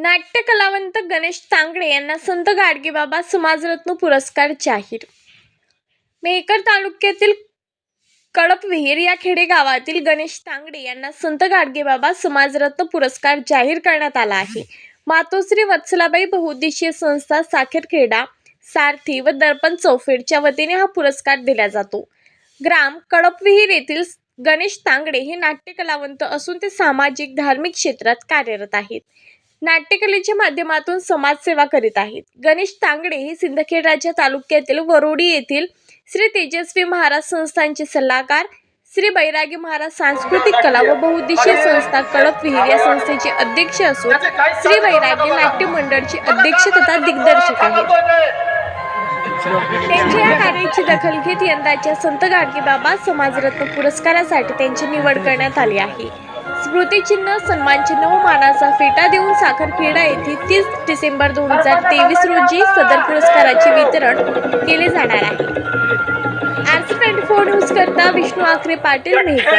नाट्य कलावंत गणेश तांगडे यांना संत गाडगेबाबा समाजरत्न पुरस्कार जाहीर. मेहकर तालुक्यातील कडपविहीर या खेडेगावातील गणेश तांगडे यांना संत गाडगेबाबा समाजरत्न पुरस्कार जाहीर करण्यात आला आहे. मातोश्री वत्सलाबाई बहुउद्देशीय संस्था साखरखेडा सारथी व दर्पण चौफेडच्या वतीने हा पुरस्कार दिला जातो. ग्राम कडपविहीर येथील गणेश तांगडे हे नाट्य कलावंत असून ते सामाजिक धार्मिक क्षेत्रात कार्यरत आहेत. नाट्यकलेच्या माध्यमातून समाजसेवा करीत आहेत. गणेश तांगडे हे सिंदखेड राज्य तालुक्यातील वरोडी येथील श्री तेजस्वी महाराज संस्थांचे सल्लागार श्री बैरागी महाराज सांस्कृतिक कला व बहुउद्देशीय संस्था कडप विहीर या संस्थेचे अध्यक्ष असून श्री बैरागी नाट्य मंडळचे अध्यक्ष तथा दिग्दर्शक आहेत. त्यांच्या या कार्याची दखल घेत यंदाच्या संत गाडगेबाबा समाजरत्न पुरस्कारासाठी त्यांची निवड करण्यात आली आहे. स्मृतिचिन्ह सन्मानचिन्ह व मानाचा फेटा देऊन साखरखेडा येथे तीस डिसेंबर दोन हजार तेवीस रोजी सदर पुरस्काराचे वितरण केले जाणार आहे. आरसी ट्वेंटी फोर न्यूज करता विष्णू आखरे पाटील मेहकर.